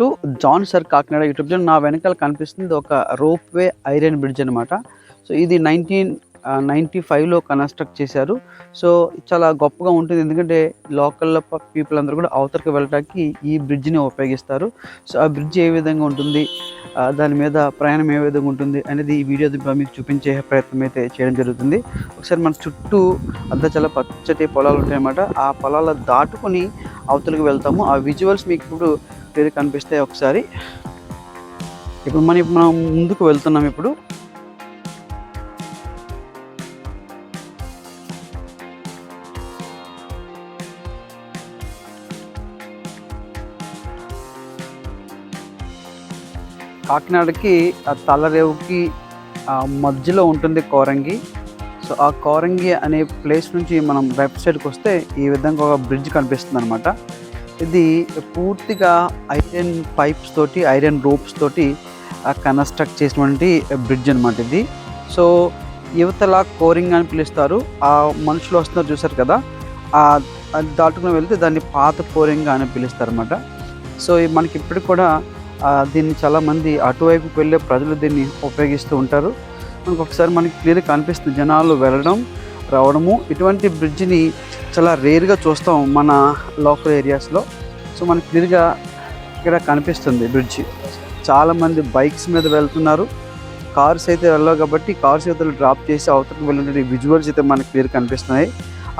To John sir Kakinada YouTube channel. నా వెనకాల కనిపిస్తుంది ఒక రోప్ వే ఐరన్ బ్రిడ్జ్ అనమాట సో ఇది నైన్టీన్ నైంటీ ఫైవ్లో కన్స్ట్రక్ట్ చేశారు. సో చాలా గొప్పగా ఉంటుంది. ఎందుకంటే లోకల్ పీపుల్ అందరూ కూడా అవతలకి వెళ్ళడానికి ఈ బ్రిడ్జ్ని ఉపయోగిస్తారు. సో ఆ బ్రిడ్జ్ ఏ విధంగా ఉంటుంది? దాని మీద ప్రయాణం ఏ విధంగా ఉంటుంది అనేది ఈ వీడియో ద్వారా మీకు చూపించే ప్రయత్నం అయితే చేయడం జరుగుతుంది. ఒకసారి మన చుట్టూ అంతా చాలా పచ్చటి పొలాలు ఉంటాయన్నమాట. ఆ పొలాలు దాటుకొని అవతలకి వెళ్తాము. ఆ విజువల్స్ మీకు ఇప్పుడు క్లియర్ కనిపిస్తాయి ఒకసారి. ఇప్పుడు మనం ఇప్పుడు మనం ముందుకు వెళ్తున్నాం ఇప్పుడు. కాకినాడకి ఆ తలరేవుకి మధ్యలో ఉంటుంది కోరంగి. సో ఆ కోరంగి అనే ప్లేస్ నుంచి మనం వెబ్సైట్కి సైడ్కి వస్తే ఈ విధంగా ఒక బ్రిడ్జ్ కనిపిస్తుంది అనమాట ఇది పూర్తిగా ఐరన్ పైప్స్ తోటి ఐరన్ రోప్స్ తోటి కన్స్ట్రక్ట్ చేసినటువంటి బ్రిడ్జ్ అనమాట ఇది. సో యువతల కోరింగ్ అని పిలుస్తారు. ఆ మనుషులు వస్తున్నారు చూసారు కదా? ఆ అది దాటుకుని వెళ్తే దాన్ని పాత కోరింగ్ అని పిలుస్తారు అనమాట సో మనకి ఇప్పటికి కూడా దీన్ని చాలామంది అటువైపుకి వెళ్ళే ప్రజలు దీన్ని ఉపయోగిస్తూ ఉంటారు. మనకు ఒకసారి మనకి క్లియర్గా కనిపిస్తుంది జనాలు వెళ్ళడం రావడము. ఇటువంటి బ్రిడ్జిని చాలా రేర్గా చూస్తాం మన లోకల్ ఏరియాస్లో. సో మనకి క్లియర్గా ఇక్కడ కనిపిస్తుంది బ్రిడ్జి. చాలామంది బైక్స్ మీద వెళ్తున్నారు. కార్స్ అయితే వెళ్ళవు కాబట్టి కార్స్ అయితే డ్రాప్ చేసి అవతలకు వెళ్ళిన విజువల్స్ అయితే మనకి క్లియర్ కనిపిస్తున్నాయి.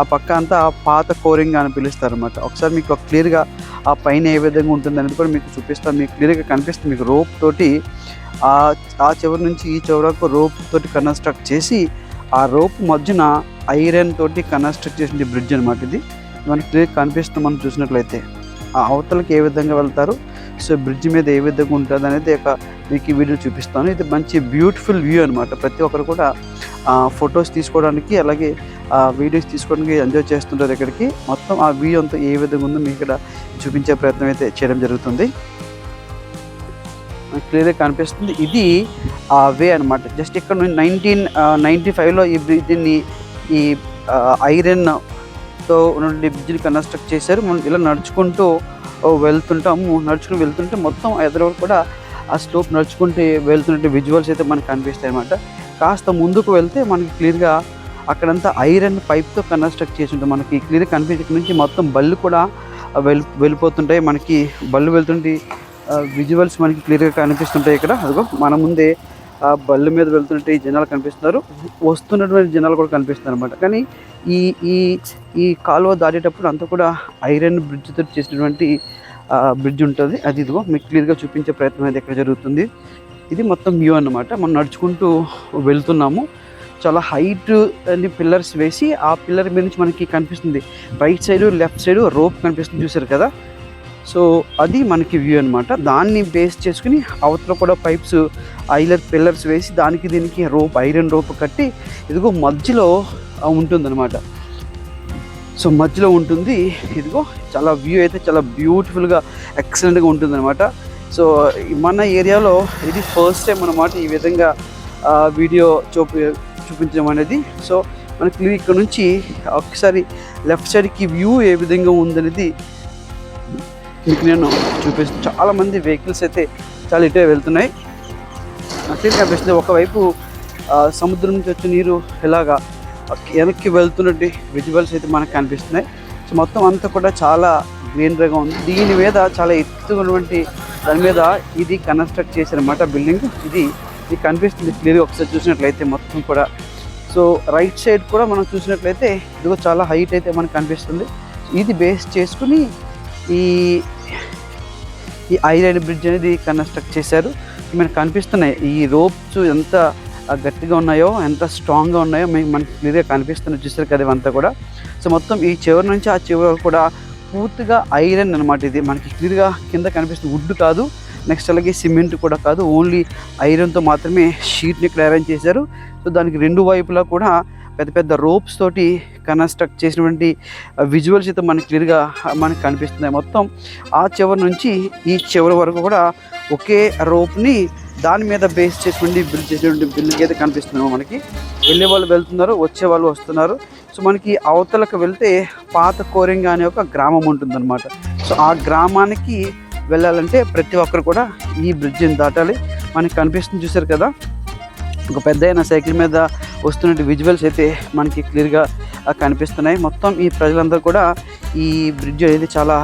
ఆ పక్క అంతా పాత కోరింగ్ అని పిలుస్తారు అనమాట ఒకసారి మీకు క్లియర్గా ఆ పైన ఏ విధంగా ఉంటుంది అనేది కూడా మీకు చూపిస్తాను. మీకు క్లియర్గా కనిపిస్తుంది మీకు రోప్ తోటి ఆ ఆ చివరి నుంచి ఈ చివరకు రోప్ తోటి కన్స్ట్రక్ట్ చేసి ఆ రోప్ మధ్యన ఐరన్ తోటి కన్స్ట్రక్ట్ చేసిన బ్రిడ్జ్ అనమాట ఇది. మనకి క్లియర్ కనిపిస్తుంది మనం చూసినట్లయితే. ఆ అవతలకి ఏ విధంగా వెళ్తారు సో బ్రిడ్జ్ మీద ఏ విధంగా ఉంటుంది అనేది ఒక మీకు ఈ వీడియో చూపిస్తాను. ఇది మంచి బ్యూటిఫుల్ వ్యూ అనమాట ప్రతి ఒక్కరు కూడా ఫొటోస్ తీసుకోవడానికి అలాగే వీడియోస్ తీసుకోవడానికి ఎంజాయ్ చేస్తుంటారు ఇక్కడికి. మొత్తం ఆ వ్యూ అంతా ఏ విధంగా ఉందో మీకు ఇక్కడ చూపించే ప్రయత్నం అయితే చేయడం జరుగుతుంది. క్లియర్గా కనిపిస్తుంది. ఇది ఆ వే అనమాట జస్ట్ ఇక్కడ నుంచి నైన్టీన్ నైంటీ ఫైవ్లో ఈ బ్రిడ్జ్ దీన్ని ఈ ఐరన్తో ఉన్నటువంటి బ్రిడ్జిని కన్స్ట్రక్ట్ చేశారు. మనం ఇలా నడుచుకుంటూ వెళ్తుంటాము. నడుచుకుని వెళ్తుంటే మొత్తం ఎదురు కూడా ఆ స్లోప్ నడుచుకుంటూ వెళ్తున్నట్టు విజువల్స్ అయితే మనకు కనిపిస్తాయి అనమాట కాస్త ముందుకు వెళ్తే మనకి క్లియర్గా అక్కడంతా ఐరన్ పైప్తో కన్స్ట్రక్ట్ చేసి ఉంటుంది. మనకి క్లియర్ కనిపించక నుంచి మొత్తం బళ్ళు కూడా వెళ్ళి వెళ్ళిపోతుంటాయి. మనకి బళ్ళు వెళ్తుంటే విజువల్స్ మనకి క్లియర్గా కనిపిస్తుంటాయి ఇక్కడ. అదిగో మన ముందే ఆ బళ్ళు మీద వెళ్తుంటే ఈ జనాలు కనిపిస్తున్నారు. వస్తున్నటువంటి జనాలు కూడా కనిపిస్తున్నారు అనమాట కానీ ఈ ఈ ఈ కాలువ దాటేటప్పుడు అంతా కూడా ఐరన్ బ్రిడ్జ్తో చేసినటువంటి బ్రిడ్జ్ ఉంటుంది. అది ఇదిగో మీకు క్లియర్గా చూపించే ప్రయత్నం అయితే ఇక్కడ జరుగుతుంది. ఇది మొత్తం వ్యూ అన్నమాట. మనం నడుచుకుంటూ వెళ్తున్నాము. చాలా హైట్ అని పిల్లర్స్ వేసి ఆ పిల్లర్ మీద నుంచి మనకి కనిపిస్తుంది. Right side left side rope కనిపిస్తుంది చూసారు కదా? సో అది మనకి వ్యూ అనమాట దాన్ని బేస్ చేసుకుని అవతల కూడా పైప్స్ ఐలర్ పిల్లర్స్ వేసి దానికి దీనికి రోప్ ఐరన్ రోప్ కట్టి ఇదిగో మధ్యలో ఉంటుందన్నమాట. సో మధ్యలో ఉంటుంది. ఇదిగో చాలా వ్యూ అయితే చాలా బ్యూటిఫుల్గా ఎక్సలెంట్గా ఉంటుందన్నమాట. సో మన ఏరియాలో ఇది ఫస్ట్ టైం అన్నమాట ఈ విధంగా వీడియో చూపి చూపించడం అనేది. సో మనకి ఇక్కడ నుంచి ఒకసారి లెఫ్ట్ సైడ్కి వ్యూ ఏ విధంగా ఉందనేది మీకు నేను చూపిస్తాను చాలామంది వెహికల్స్ అయితే చాలా ఇటే వెళ్తున్నాయి. నాకు కనిపిస్తుంది. ఒకవైపు సముద్రం నుంచి వచ్చే నీరు ఇలాగా వెనక్కి వెళ్తున్నట్టు విజువల్స్ అయితే మనకు కనిపిస్తున్నాయి. సో మొత్తం అంతా కూడా చాలా గ్రీనరీగా ఉంది. దీని మీద చాలా ఎత్తుగా ఉన్నటువంటి దాని మీద ఇది కన్స్ట్రక్ట్ చేశారన్నమాట బిల్డింగ్ ఇది ఇది కనిపిస్తుంది క్లియర్గా ఒకసారి చూసినట్లయితే మొత్తం కూడా. సో రైట్ సైడ్ కూడా మనం చూసినట్లయితే ఇదిగో చాలా హైట్ అయితే మనకు కనిపిస్తుంది. ఇది బేస్ చేసుకుని ఈ ఈ ఐరైడ్ బ్రిడ్జ్ అనేది కన్స్ట్రక్ట్ చేశారు. మనకు కనిపిస్తున్నాయి ఈ రోప్స్ ఎంత గట్టిగా ఉన్నాయో ఎంత స్ట్రాంగ్గా ఉన్నాయో మీకు మనకి క్లియర్గా కనిపిస్తుంది చూసారు కదా ఇవంతా కూడా. సో మొత్తం ఈ చివరి నుంచి ఆ చివరి వరకు కూడా పూర్తిగా ఐరన్ అనమాట ఇది. మనకి క్లియర్గా కింద కనిపిస్తుంది వుడ్ కాదు నెక్స్ట్ అలాగే సిమెంట్ కూడా కాదు. ఓన్లీ ఐరన్తో మాత్రమే షీట్ని ఇక్కడ అరేంజ్ చేశారు. సో దానికి రెండు వైపులా కూడా పెద్ద పెద్ద రోప్స్ తోటి కన్స్ట్రక్ట్ చేసినటువంటి విజువల్స్ అయితే మనకి క్లియర్గా మనకి కనిపిస్తున్నాయి. మొత్తం ఆ చివరి నుంచి ఈ చివరి వరకు కూడా ఒకే రోప్ని దాని మీద బేస్ చేసుకుంటే బిల్డ్ చేసినటువంటి బిల్డింగ్ అయితే కనిపిస్తున్నాము మనకి. వెళ్ళే వాళ్ళు వెళ్తున్నారు వచ్చే వాళ్ళు వస్తున్నారు. సో మనకి అవతలకు వెళ్తే పాత కోరింగ అనే ఒక గ్రామం ఉంటుందన్నమాట. సో ఆ గ్రామానికి వెళ్ళాలంటే ప్రతి ఒక్కరు కూడా ఈ బ్రిడ్జిని దాటాలి. మనకి కనిపిస్తుంది చూసారు కదా ఒక పెద్ద అయిన సైకిల్ మీద వస్తున్న విజువల్స్ అయితే మనకి క్లియర్గా కనిపిస్తున్నాయి. మొత్తం ఈ ప్రజలందరూ కూడా ఈ బ్రిడ్జ్ అనేది చాలా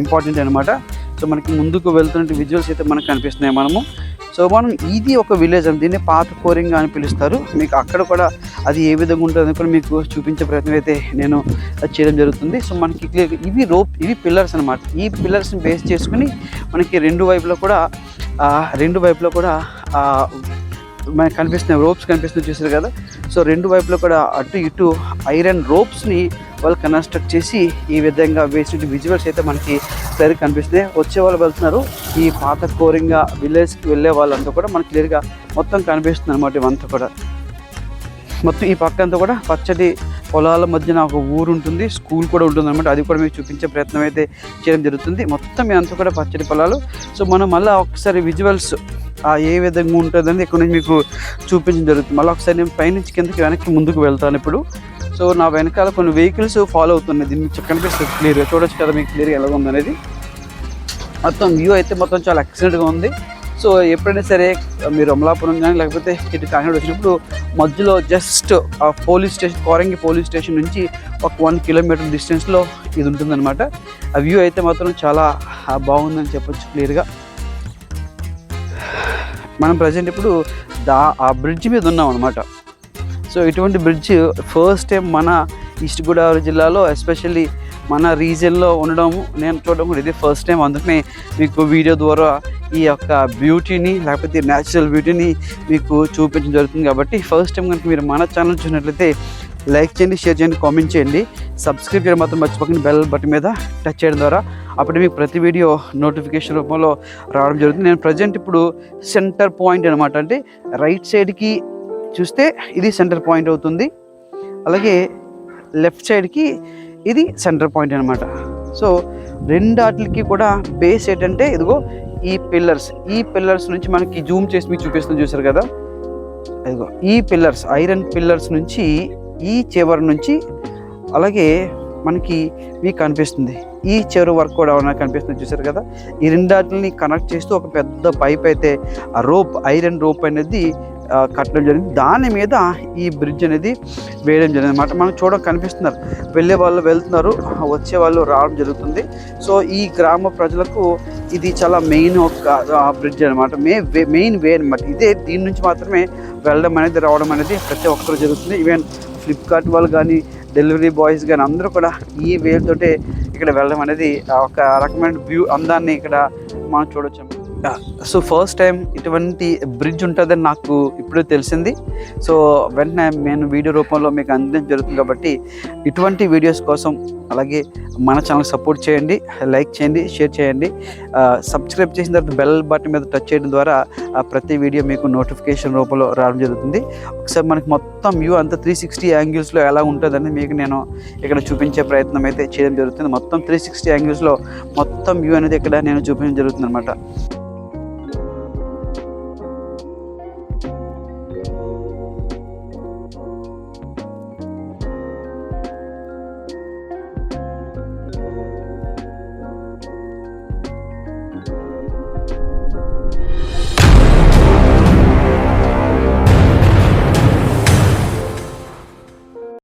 ఇంపార్టెంట్ అనమాట సో మనకి ముందుకు వెళ్తున్న విజువల్స్ అయితే మనకు కనిపిస్తున్నాయి మనము. సో మనం ఇది ఒక విలేజ్ అని దీన్ని పాత కోరింగ్ అని పిలుస్తారు. మీకు అక్కడ కూడా అది ఏ విధంగా ఉంటుందని కూడా మీకు చూపించే ప్రయత్నం అయితే నేను చేయడం జరుగుతుంది. సో మనకి క్లియర్ ఇవి రోప్ ఇవి పిల్లర్స్ అనమాట ఈ పిల్లర్స్ని బేస్ చేసుకుని మనకి రెండు వైపులో కూడా రెండు వైపులో కూడా మనకు కనిపిస్తున్న కనిపిస్తున్నాయి రోప్స్ కనిపిస్తున్నాయి చూసారు కదా? సో రెండు వైపులో కూడా అటు ఇటు ఐరన్ రోప్స్ని వాళ్ళు కన్స్ట్రక్ట్ చేసి ఈ విధంగా వేసిన విజువల్స్ అయితే మనకి క్లియర్గా కనిపిస్తున్నాయి వచ్చే వాళ్ళు వెళ్తున్నారు. ఈ పాత కోరింగా విలేజ్కి వెళ్ళే వాళ్ళంతా కూడా మనకి క్లియర్గా మొత్తం కనిపిస్తుంది అనమాట ఇవంతా కూడా. మొత్తం ఈ పక్కంతా కూడా పచ్చటి పొలాల మధ్యన ఒక ఊరు ఉంటుంది. స్కూల్ కూడా ఉంటుంది అనమాట అది కూడా మీకు చూపించే ప్రయత్నం అయితే చేయడం జరుగుతుంది. మొత్తం ఇదంతా కూడా పచ్చటి పొలాలు. సో మనం మళ్ళీ ఒకసారి విజువల్స్ ఆ ఏ విధంగా ఉంటుందని ఇక్కడ నుంచి మీకు చూపించడం జరుగుతుంది. మళ్ళీ ఒకసారి నేను పైనుంచి కిందకి వెనక్కి ముందుకు వెళ్తాను ఇప్పుడు. సో నా వెనకాల కొన్ని వెహికల్స్ ఫాలో అవుతున్నాయి దీన్ని మీకు కనిపిస్తుంది. క్లియర్గా చూడొచ్చు కదా మీకు క్లియర్గా ఎలా ఉందనేది. మొత్తం వ్యూ అయితే మొత్తం చాలా ఎక్సలెంట్గా ఉంది. సో ఎప్పుడైనా సరే మీరు అమలాపురం కానీ లేకపోతే ఇటు కాకినాడ వచ్చినప్పుడు మధ్యలో జస్ట్ ఆ police station Coringa police station నుంచి ఒక వన్ కిలోమీటర్ డిస్టెన్స్లో ఇది ఉంటుందన్నమాట. ఆ వ్యూ అయితే మాత్రం చాలా బాగుందని చెప్పొచ్చు క్లియర్గా. మనం ప్రజెంట్ ఇప్పుడు దా ఆ బ్రిడ్జ్ మీద ఉన్నాం అనమాట సో ఇటువంటి బ్రిడ్జ్ ఫస్ట్ టైం మన ఈస్ట్ గోదావరి జిల్లాలో ఎస్పెషల్లీ మన రీజియన్లో ఉండడం నేను చూడడం కూడా ఇది ఫస్ట్ టైం. అందుకనే మీకు వీడియో ద్వారా ఈ యొక్క బ్యూటీని లేకపోతే న్యాచురల్ బ్యూటీని మీకు చూపించడం జరుగుతుంది కాబట్టి ఫస్ట్ టైం కనుక మీరు మన ఛానల్ చూసినట్లయితే లైక్ చేయండి షేర్ చేయండి కామెంట్ చేయండి. సబ్స్క్రైబ్ చేయడం మాత్రం మర్చిపోకండి బెల్ బటన్ మీద టచ్ చేయడం ద్వారా. అప్పుడు మీకు ప్రతి వీడియో నోటిఫికేషన్ రూపంలో రావడం జరుగుతుంది. నేను ప్రజెంట్ ఇప్పుడు సెంటర్ పాయింట్ అనమాట అంటే రైట్ సైడ్కి చూస్తే ఇది సెంటర్ పాయింట్ అవుతుంది. అలాగే లెఫ్ట్ సైడ్కి ఇది సెంటర్ పాయింట్ అనమాట సో రెండాటికి కూడా బేస్ ఏంటంటే ఇదిగో ఈ పిల్లర్స్ ఈ పిల్లర్స్ నుంచి మనకి జూమ్ చేసి మీకు చూపిస్తుంది చూసారు కదా? ఇదిగో ఈ పిల్లర్స్ ఐరన్ పిల్లర్స్ నుంచి ఈ చివరి నుంచి అలాగే మనకి మీకు కనిపిస్తుంది ఈ చివరి వరకు కూడా మనకు కనిపిస్తుంది చూసారు కదా? ఈ రెండాటిని కనెక్ట్ చేస్తూ ఒక పెద్ద పైప్ అయితే ఆ రోప్ ఐరన్ రోప్ అనేది కట్టడం జరిగింది. దాని మీద ఈ బ్రిడ్జ్ అనేది వేయడం జరిగింది అనమాట మనకు చూడడం కనిపిస్తున్నారు. వెళ్ళే వాళ్ళు వెళ్తున్నారు. వచ్చే వాళ్ళు రావడం జరుగుతుంది. సో ఈ గ్రామ ప్రజలకు ఇది చాలా మెయిన్ ఒక బ్రిడ్జ్ అనమాట మే మెయిన్ వే అనమాట ఇదే దీని నుంచి మాత్రమే వెళ్ళడం అనేది రావడం అనేది ప్రతి ఒక్కరు జరుగుతుంది. ఈవెన్ ఫ్లిప్కార్ట్ వాళ్ళు కానీ డెలివరీ బాయ్స్ కానీ అందరూ కూడా ఈ వేలతోటే ఇక్కడ వెళ్ళడం అనేది ఒక రకమైన వ్యూ అందాన్ని ఇక్కడ మనం చూడొచ్చు సో ఫస్ట్ టైం ఇటువంటి బ్రిడ్జ్ ఉంటుందని నాకు ఇప్పుడే తెలిసింది. సో వెంటనే నేను వీడియో రూపంలో మీకు అందించడం జరుగుతుంది కాబట్టి ఇటువంటి వీడియోస్ కోసం అలాగే మన ఛానల్ సపోర్ట్ చేయండి లైక్ చేయండి షేర్ చేయండి. సబ్స్క్రైబ్ చేసిన తర్వాత బెల్ బటన్ మీద టచ్ చేయడం ద్వారా ప్రతి వీడియో మీకు నోటిఫికేషన్ రూపంలో రావడం జరుగుతుంది. ఒకసారి మనకి మొత్తం వ్యూ అంతా త్రీ సిక్స్టీ యాంగిల్స్లో ఎలా ఉంటుందని మీకు నేను ఇక్కడ చూపించే ప్రయత్నం అయితే చేయడం జరుగుతుంది. మొత్తం త్రీ సిక్స్టీ యాంగిల్స్లో మొత్తం వ్యూ అనేది ఇక్కడ నేను చూపించడం జరుగుతుంది అనమాట